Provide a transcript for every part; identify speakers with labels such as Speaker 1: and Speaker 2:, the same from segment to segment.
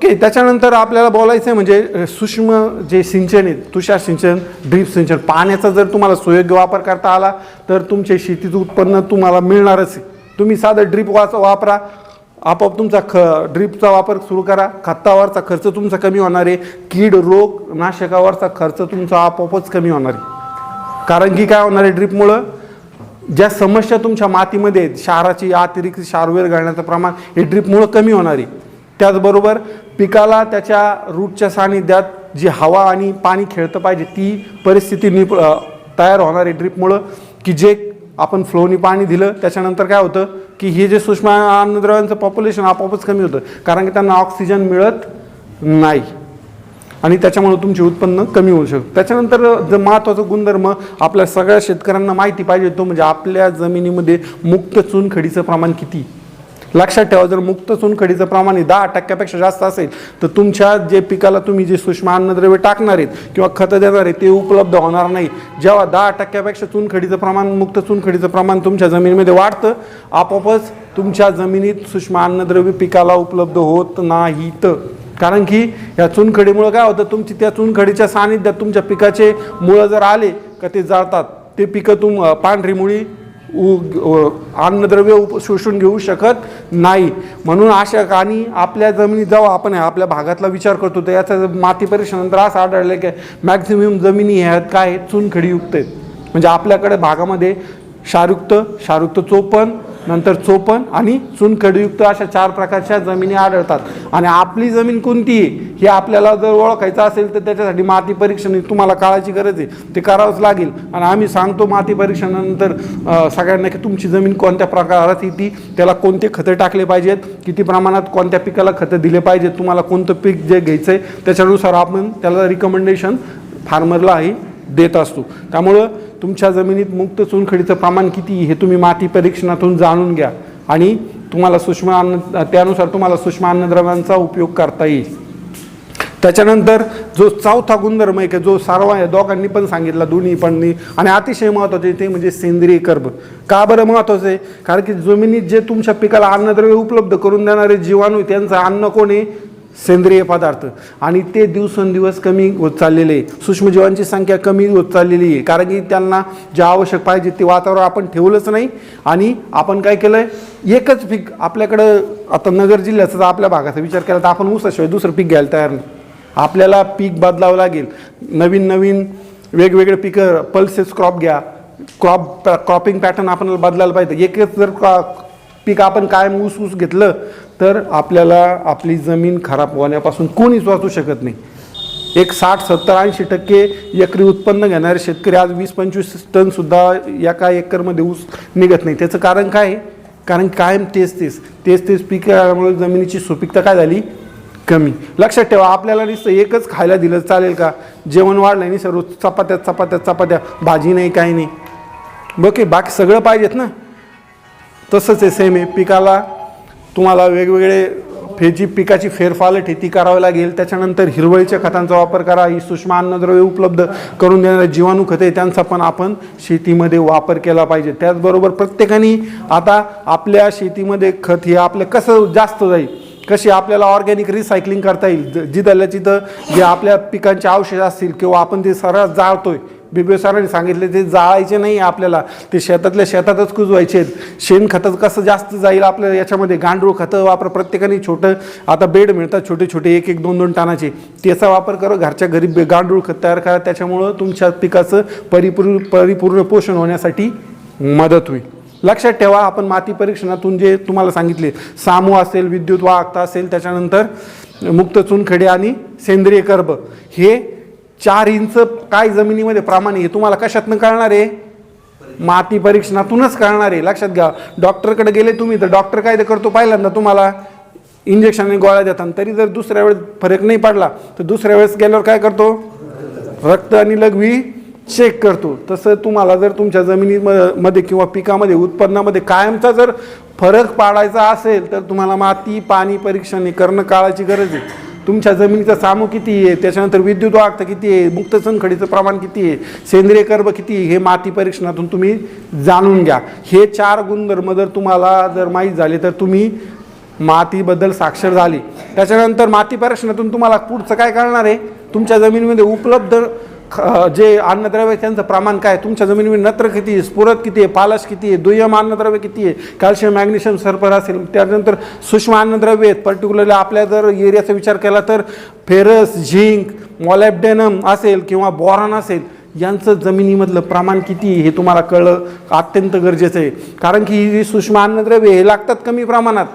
Speaker 1: Okay त्याच्यानंतर आपल्याला बोलायचं आहे म्हणजे सूक्ष्म जे सिंचन आहे तुषार सिंचन ड्रीप सिंचन पाण्याचा जर तुम्हाला सुयोग्य वापर करता आला तर तुमचे शेतीचं उत्पन्न तुम्हाला मिळणारच आहे. तुम्ही साधं ड्रीप वाच वापरा आपोआप तुमचा ख ड्रीपचा वापर सुरू करा खतावरचा खर्च तुमचा कमी होणार आहे कीड रोग नाशकावरचा खर्च तुमचा आपोआपच कमी होणार आहे. कारण की काय होणार आहे ड्रीपमुळं? ज्या समस्या तुमच्या मातीमध्ये आहेत क्षाराची अतिरिक्त क्षारवेर घालण्याचं प्रमाण हे ड्रीपमुळं कमी होणार आहे. त्याचबरोबर पिकाला त्याच्या रूटच्या सानिध्यात जी हवा आणि पाणी खेळतं पाहिजे ती परिस्थिती निप तयार होणार आहे ड्रीपमुळं की जे आपण फ्लोनी पाणी दिलं त्याच्यानंतर काय होतं की हे जे सूक्ष्म अन्नद्रव्यांचं पॉप्युलेशन आपोआपच कमी होतं कारण की त्यांना ऑक्सिजन मिळत नाही. आणि त्याच्यामुळे तुमचे उत्पन्न कमी होऊ शकतं. त्याच्यानंतर जर महत्त्वाचा गुणधर्म आपल्या सगळ्या शेतकऱ्यांना माहिती पाहिजे तो म्हणजे आपल्या जमिनीमध्ये मुक्त चुनखडीचं प्रमाण किती? लक्षात ठेवा जर मुक्त चुनखडीचं प्रमाण हे दहा टक्क्यापेक्षा जास्त असेल तर तुमच्या जे पिकाला तुम्ही जे सूक्ष्म अन्नद्रव्य टाकणार आहेत किंवा खतं देणार आहेत ते उपलब्ध होणार नाही. जेव्हा दहा टक्क्यापेक्षा चुनखडीचं प्रमाण मुक्त चुनखडीचं प्रमाण तुमच्या जमिनीमध्ये वाढतं आपोआपच तुमच्या जमिनीत सूक्ष्म अन्नद्रव्य पिकाला उपलब्ध होत नाहीत. कारण की या चुनखडीमुळं काय होतं तुमची त्या चुनखडीच्या सानिध्यात तुमच्या पिकाचे मुळं जर आले का ते जाळतात. ते पिकं तुम पांढरी मुळी अन्नद्रव्य उप शोषून घेऊ शकत नाही. म्हणून अशा आणि आपल्या जमिनीत जाऊ आपण आपल्या भागातला विचार करतो. तर याचा माती परीक्षणानंतर असं आढळलं की मॅक्झिमम जमिनी ह्या आहेत काय? चुनखडीयुक्त आहेत. म्हणजे आपल्याकडे भागामध्ये क्षारयुक्त क्षारयुक्त चोपन नंतर चोपन आणि चुनखडीयुक्त अशा चार प्रकारच्या जमिनी आढळतात. आणि आपली जमीन कोणती आहे हे आपल्याला जर ओळखायचं असेल तर त्याच्यासाठी माती परीक्षण ही तुम्हाला काळाची गरज आहे. ते करावंच लागेल. आणि आम्ही सांगतो माती परीक्षणानंतर सगळ्यांना की तुमची जमीन कोणत्या प्रकारात येते त्याला कोणते खतं टाकले पाहिजेत किती प्रमाणात कोणत्या पिकाला खतं दिले पाहिजेत तुम्हाला कोणतं पीक जे घ्यायचं आहे त्याच्यानुसार आपण त्याला रिकमेंडेशन फार्मरलाही देत असतो. त्यामुळं तुमच्या जमिनीत मुक्त चुनखडीचं प्रमाण किती हे तुम्ही माती परीक्षणातून जाणून घ्या. आणि तुम्हाला सूक्ष्म अन्न त्यानुसार तुम्हाला सूक्ष्म अन्नद्रव्यांचा उपयोग करता येईल. त्याच्यानंतर जो चौथा गुणधर्म आहे की जो सर्व आहे दोघांनी पण सांगितला दोन्ही पण आणि अतिशय महत्त्वाचे ते म्हणजे सेंद्रिय कर्ब. का बरं महत्त्वाचं आहे? कारण की जमिनीत जे तुमच्या पिकाला अन्नद्रव्य उपलब्ध करून देणारे जीवाणू आहे, त्यांचं अन्न कोण आहे? सेंद्रिय पदार्थ. आणि ते दिवसेंदिवस कमी होत चाललेले आहे. सूक्ष्मजीवांची संख्या कमी होत चाललेली आहे. कारण की त्यांना जे आवश्यक पाहिजे ते वातावरण आपण ठेवलंच नाही. आणि आपण काय केलं आहे एकच पीक आपल्याकडं आता नगर जिल्ह्याचा जर आपल्या भागाचा विचार केला तर आपण ऊसाशिवाय दुसरं पीक घ्यायला तयार नाही. आपल्याला पीक बदलावं लागेल. नवीन नवीन वेगवेगळे पिकं पल्सेस क्रॉप घ्या. क्रॉप क्रॉपिंग पॅटर्न आपण बदलायला पाहिजे. एकच जर क्रॉ पीक आपण कायम ऊस ऊस घेतलं तर आपल्याला आपली जमीन खराब होण्यापासून कोणीच वाचू शकत नाही. एक साठ सत्तर ऐंशी टक्के एकरी उत्पन्न घेणारे शेतकरी आज वीस पंचवीस टनसुद्धा एका एकरमध्ये ऊस निघत नाही. त्याचं कारण काय आहे? कारण कायम तेच तेच तेच तेच पिकामुळे जमिनीची सुपीकता काय झाली? कमी. लक्षात ठेवा आपल्याला नुसतं एकच खायला दिलं चालेल का? जेवण वाढलं नाही सर्व चपात्या चपात्या चपात्या भाजी नाही काही नाही. बघ बाकी सगळं पाहिजेत ना? तसंच आहे सेम आहे. पिकाला तुम्हाला वेगवेगळे फेची पिकाची फेरफालट आहे ती करावी लागेल. त्याच्यानंतर हिरवळीच्या खतांचा वापर करा. ही सूक्ष्म अन्नद्रव्य उपलब्ध करून देणारे जीवाणू खते त्यांचा पण आपण शेतीमध्ये वापर केला पाहिजे. त्याचबरोबर प्रत्येकाने आता आपल्या शेतीमध्ये खत हे आपलं कसं जास्त जाईल कशी आपल्याला ऑर्गॅनिक रिसायकलिंग करता येईल जिथल्या तिथं जे आपल्या पिकांचे अवशेष असतील किंवा आपण ते सरळ जाळतोय बिबे सरांनी सांगितले ते जाळायचे नाही आपल्याला. ते शेतातल्या शेतातच कुजवायचे आहेत. शेणखतं कसं जास्त जाईल आपल्याला याच्यामध्ये? गांडूळ खतं वापर प्रत्येकाने छोटं. आता बेड मिळतात छोटे छोटे एक एक दोन दोन टनाचे. त्याचा वापर करा घरच्या घरी गांडूळ खत तयार करा. त्याच्यामुळं तुमच्या पिकाचं परिपूर्ण परिपूर्ण पोषण होण्यासाठी मदत होईल. लक्षात ठेवा आपण माती परीक्षणातून जे तुम्हाला सांगितले सामू असेल विद्युत वाहकता असेल त्याच्यानंतर मुक्त चुनखडे आणि सेंद्रिय कर्ब. हे चार इंच काय जमिनीमध्ये प्रमाण आहे हे तुम्हाला कशातनं कळणार आहे? माती परीक्षणातूनच कळणार आहे. लक्षात घ्या. डॉक्टरकडे गेले तुम्ही तर डॉक्टर काय ते करतो पहिल्यांदा तुम्हाला. इंजेक्शन आणि गोळ्या देतात. तरी जर दुसऱ्या वेळेस फरक नाही पडला तर दुसऱ्या वेळेस गेल्यावर काय करतो? रक्त आणि लघवी चेक करतो. तसं तुम्हाला जर तुमच्या जमिनीमध्ये किंवा पिकामध्ये उत्पन्नामध्ये कायमचा जर फरक पाडायचा असेल तर तुम्हाला माती पाणी परीक्षण हे करणं काळाची गरज आहे. तुमच्या जमिनीचा सामू किती आहे? त्याच्यानंतर विद्युत वाहकता किती आहे? मुक्त चुनखडीचं प्रमाण किती आहे? सेंद्रिय कर्ब किती आहे? हे माती परीक्षणातून तुम्ही जाणून घ्या. हे चार गुणधर्म जर तुम्हाला जर माहीत झाले तर तुम्ही मातीबद्दल साक्षर झाली. त्याच्यानंतर माती परीक्षणातून तुम्हाला पुढचं काय करणार आहे? तुमच्या जमिनीमध्ये उपलब्ध ख- जे अन्नद्रव्य त्यांचं प्रमाण काय तुमच्या जमिनीमध्ये नत्र किती आहे? स्फुरत किती आहे? पालश किती आहे? दुय्यम अन्नद्रव्य किती आहे? कॅल्शियम मॅग्नेशियम सरपर असेल त्यानंतर सूक्ष्म अन्नद्रव्य आहेत. पर्टिक्युलरली आपल्या जर एरियाचा विचार केला तर फेरस झिंक मॉलॅब्डेनम असेल किंवा बोरॉन असेल यांचं जमिनीमधलं प्रमाण किती आहे हे तुम्हाला कळलं अत्यंत गरजेचं आहे. कारण की ही जी सूक्ष्म अन्नद्रव्य हे लागतात कमी प्रमाणात.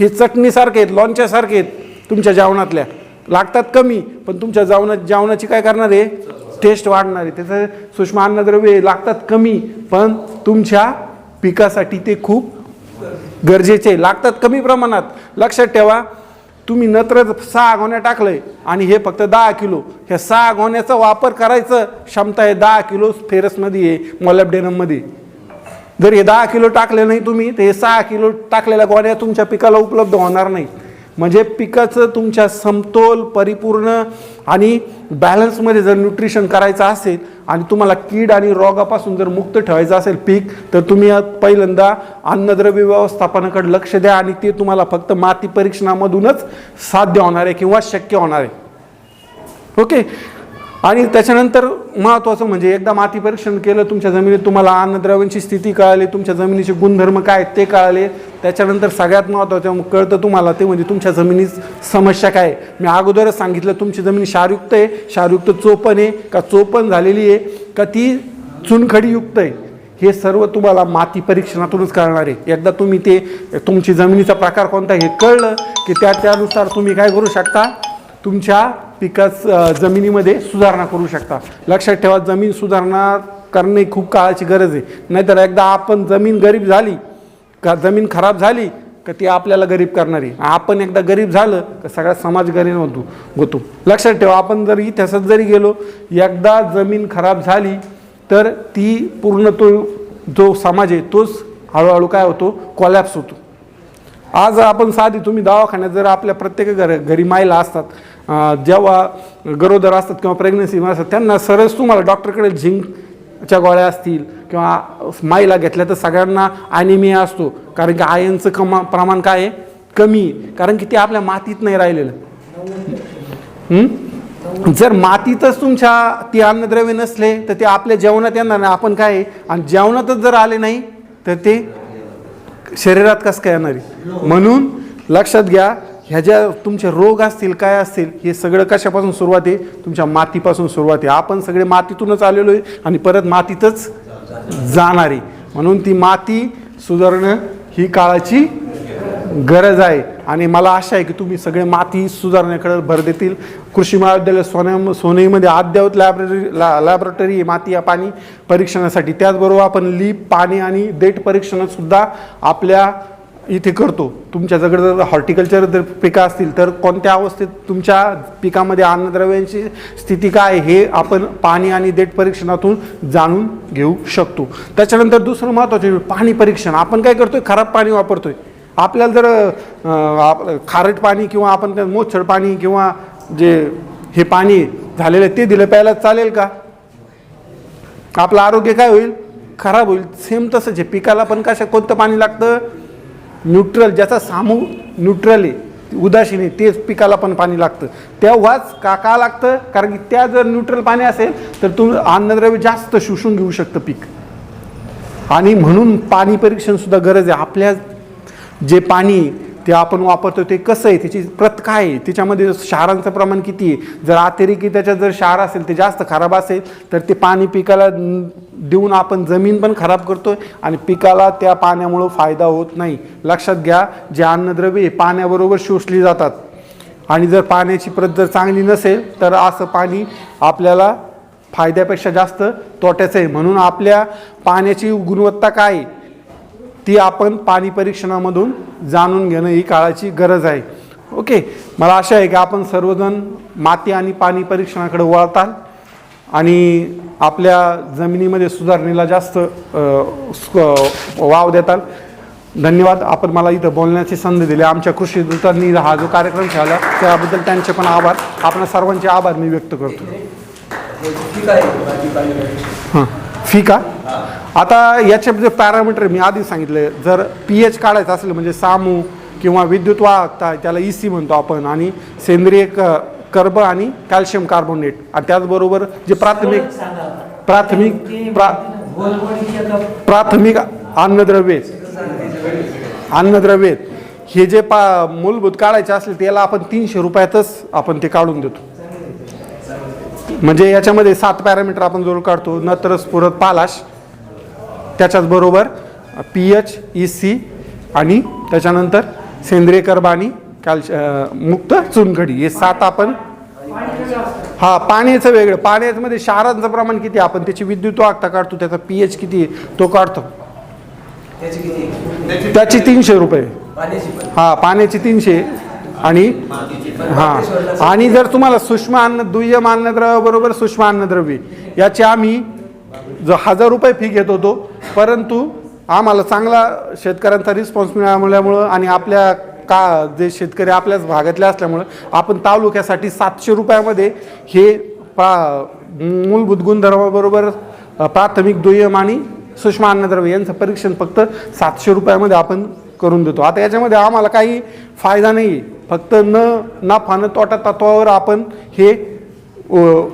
Speaker 1: हे चटणीसारखे आहेत लॉनच्यासारखे आहेत तुमच्या जेवणातल्या. लागतात कमी पण तुमच्या जेवणात जेवणाची काय करणार आहे? टेस्ट वाढणार. आहे त्याचं सूक्ष्म अन्नद्रव्ये लागतात कमी पण तुमच्या पिकासाठी ते खूप गरजेचे आहे. लागतात कमी प्रमाणात. लक्षात ठेवा तुम्ही नत्र सहा गोण्या टाकलंय आणि हे फक्त दहा किलो. ह्या सहा गोण्याचा वापर करायचं क्षमता आहे दहा किलो फेरसमध्ये आहे मॉलॅबडेनममध्ये जर हे दहा किलो टाकले नाही तुम्ही तर हे सहा किलो टाकलेल्या गोण्या तुमच्या पिकाला उपलब्ध होणार नाही म्हणजे पिकाचं तुमच्या समतोल परिपूर्ण आणि बॅलन्समध्ये जर न्यूट्रिशन करायचं असेल आणि तुम्हाला कीड आणि रोगापासून जर मुक्त ठेवायचं असेल पीक तर तुम्ही पहिल्यांदा अन्नद्रव्य व्यवस्थापनाकडे लक्ष द्या आणि ते तुम्हाला फक्त माती परीक्षणामधूनच साध्य होणार आहे किंवा शक्य होणार आहे. ओके आणि त्याच्यानंतर महत्त्वाचं म्हणजे एकदा माती परीक्षण केलं तुमच्या जमिनीत तुम्हाला अन्नद्रव्यांची स्थिती कळाली तुमच्या जमिनीचे गुणधर्म काय आहेत ते कळाले. त्याच्यानंतर सगळ्यात महत्त्वाचं कळतं तुम्हाला ते म्हणजे तुमच्या जमिनीत समस्या काय आहे. मी अगोदरच सांगितलं तुमची जमीन क्षारयुक्त आहे. क्षारयुक्त चोपण आहे का? चोपण झालेली आहे का? ती चुनखडीयुक्त आहे. हे सर्व तुम्हाला माती परीक्षणातूनच कळणार आहे. एकदा तुम्ही ते तुमची जमिनीचा प्रकार कोणता हे कळलं की त्या त्यानुसार तुम्ही काय करू शकता? तुमच्या पिकाच जमिनीमध्ये सुधारणा करू शकता. लक्षात ठेवा जमीन सुधारणा करणे खूप काळाची गरज आहे. नाहीतर एकदा आपण जमीन गरीब झाली का जमीन खराब झाली का ती आपल्याला गरीब करणारी आपण एकदा गरीब झालं का सगळा समाज गरीब होतो होतो. लक्षात ठेवा आपण जर इतिहासात जरी गेलो एकदा जमीन खराब झाली तर ती पूर्ण तो जो समाज आहे तोच हळूहळू काय होतो कॉलॅप्स होतो. आज आपण साधी तुम्ही दवाखान्यात जर आपल्या प्रत्येक घर घरी मायला असतात जेव्हा गरोदर असतात किंवा प्रेग्नन्सी असतात त्यांना सरस तुम्हाला डॉक्टरकडे झिंकच्या गोळ्या असतील किंवा माईला घेतल्या तर सगळ्यांना ॲनिमिया असतो. कारण की आयनचं कमा प्रमाण काय आहे? कमी आहे. कारण की ते आपल्या मातीत नाही राहिलेलं. जर मातीतच तुमच्या ती अन्नद्रव्य नसले तर ते आपल्या जेवणात येणार नाही. आपण काय आहे? आणि जेवणातच जर आले नाही तर ते शरीरात कसं काय येणार आहे? म्हणून लक्षात घ्या ह्या ज्या तुमचे रोग असतील काय असतील हे सगळं कशापासून सुरुवात आहे? तुमच्या मातीपासून सुरुवात आहे. आपण सगळे मातीतूनच आलेलो आहे आणि परत मातीतच जाणार आहे. म्हणून ती माती सुधारणं ही काळाची गरज आहे. आणि मला आशा आहे की तुम्ही सगळे माती सुधारण्याकडे भर देतील. कृषी महाविद्यालय सोन्या सोनईमध्ये अद्ययावत लॅबरेटरी ला लॅबोरेटरी आहे माती या पाणी परीक्षणासाठी. त्याचबरोबर आपण लीप पाणी आणि देठ परीक्षणसुद्धा आपल्या इथे करतो. तुमच्याकडे जर हॉर्टिकल्चर जर पिकं असतील तर कोणत्या अवस्थेत तुमच्या पिकामध्ये अन्नद्रव्यांची स्थिती काय आहे हे आपण पाणी आणि देठ परीक्षणातून जाणून घेऊ शकतो. त्याच्यानंतर दुसरं महत्त्वाचं म्हणजे पाणी परीक्षण. आपण काय करतोय? खराब पाणी वापरतोय. आपल्याला जर आप- खारट पाणी किंवा आपण त्या मोच्छड पाणी किंवा जे हे पाणी झालेलं आहे ते दिलं प्यायला चालेल का? आपलं आरोग्य काय होईल? खराब होईल. सेम तसंच आहे. पिकाला पण कशा कोणतं पाणी लागतं? न्यूट्रल ज्याचा सामू न्यूट्रल आहे उदासीन आहे तेच पिकाला पण पाणी लागतं. तेव्हाच का का लागतं कारण की त्या जर न्यूट्रल पाणी असेल तर तुम अन्नद्रव्य जास्त शोषून घेऊ शकतं पीक. आणि म्हणून पाणी परीक्षणसुद्धा गरज आहे. आपल्या जे पाणी ते आपण वापरतो ते कसं आहे त्याची प्रत काय आहे? त्याच्यामध्ये क्षारांचं प्रमाण किती आहे? जर अतिरेकी त्याच्यात जर क्षार असेल ते जास्त खराब असेल तर ते पाणी पिकाला देऊन आपण जमीन पण खराब करतोय आणि पिकाला त्या पाण्यामुळं फायदा होत नाही. लक्षात घ्या जे अन्नद्रव्य हे पाण्याबरोबर शोषली जातात. आणि जर पाण्याची प्रत जर चांगली नसेल तर असं पाणी आपल्याला फायद्यापेक्षा जास्त तोट्याचं आहे. म्हणून आपल्या पाण्याची गुणवत्ता काय आहे? ती आपण पाणी परीक्षणामधून जाणून घेणं ही काळाची गरज आहे. ओके मला आशा आहे की आपण सर्वजण माती आणि पाणी परीक्षणाकडे वळताल आणि आपल्या जमिनीमध्ये सुधारणेला जास्त वाव देताल. धन्यवाद. आपण मला इथं बोलण्याची संधी दिली. आमच्या कृषी दूतांनी हा जो कार्यक्रम ठेवला त्याबद्दल त्यांचे पण आभार. आपल्या सर्वांचे आभार मी व्यक्त करतो. हां. फी का? आता याचे जे पॅरामीटर मी आधी सांगितले जर पी एच काढायचं असेल म्हणजे सामू किंवा विद्युत वाहकता त्याला ई सी म्हणतो आपण आणि सेंद्रिय क कर्ब आणि कॅल्शियम कार्बोनेट. आणि त्याचबरोबर जे प्राथमिक प्राथमिक प्रा प्राथमिक अन्नद्रव्ये अन्नद्रव्ये हे जे पा मूलभूत काढायचे असले त्याला आपण तीनशे रुपयातच आपण ते काढून देतो. म्हणजे याच्यामध्ये सात पॅरामीटर आपण जरूर काढतो. नत्र स्फुरत पालाश. त्याच्याच बरोबर पी एच ई सी आणि त्याच्यानंतर सेंद्रिय कर्ब आणि कॅल्श मुक्त चुनखडी. हे सात आपण हा पाण्याचं वेगळं. पाण्यामध्ये क्षारांचं प्रमाण किती? आपण त्याची विद्युत वाहकता काढतो त्याचा पी एच किती आहे? तो काढतो.
Speaker 2: त्याची
Speaker 1: तीनशे रुपये. हा पाण्याची तीनशे. आणि हा. आणि जर तुम्हाला सूक्ष्म अन्न दुय्यम अन्नद्रव्याबरोबर सूक्ष्म अन्नद्रव्ये याची आम्ही जो हजार रुपये फी घेत होतो परंतु आम्हाला चांगला शेतकऱ्यांचा रिस्पॉन्स मिळाल्यामुळं आणि आपल्या का जे शेतकरी आपल्याच भागातले असल्यामुळं आपण तालुक्यासाठी सातशे रुपयामध्ये हे पा मूलभूत गुणधर्माबरोबर प्राथमिक दुय्यम आणि सूक्ष्म अन्नद्रव्य यांचं परीक्षण फक्त सातशे रुपयामध्ये आपण करून देतो. आता याच्यामध्ये आम्हाला काही फायदा नाही फक्त न नफा न तोटा तत्वावर आपण हे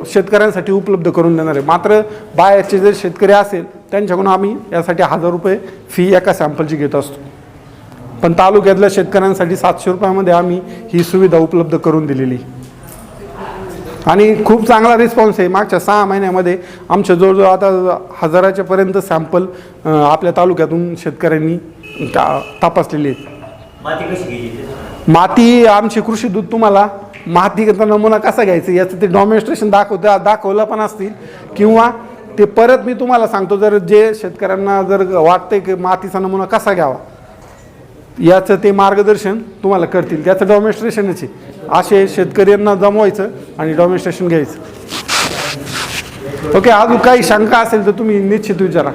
Speaker 1: शेतकऱ्यांसाठी उपलब्ध करून देणार आहे. मात्र बाहेरचे जर शेतकरी असेल त्यांच्याकडून आम्ही यासाठी हजार रुपये फी एका सॅम्पलची घेत असतो. पण तालुक्यातल्या शेतकऱ्यांसाठी सातशे रुपयामध्ये आम्ही ही सुविधा उपलब्ध करून दिलेली. आणि खूप चांगला रिस्पॉन्स आहे. मागच्या सहा महिन्यामध्ये आमच्या जवळजवळ आता हजाराच्या पर्यंत सॅम्पल आपल्या तालुक्यातून शेतकऱ्यांनी ता- तपासलेले आहेत?
Speaker 3: माती
Speaker 1: आमची कृषी दूध तुम्हाला मातीचा नमुना कसा घ्यायचा? याचं ते डॉमेन्स्ट्रेशन दाखवता दाखवलं पण असतील. किंवा ते परत मी तुम्हाला सांगतो जर जे शेतकऱ्यांना जर वाटतं की मातीचा नमुना कसा घ्यावा याचं ते मार्गदर्शन तुम्हाला करतील. त्याचं डॉमेन्स्ट्रेशनच असे शेतकऱ्यांना जमवायचं आणि डॉमेन्स्ट्रेशन घ्यायचं. ओके अजून काही शंका असेल तर तुम्ही निश्चित विचारा.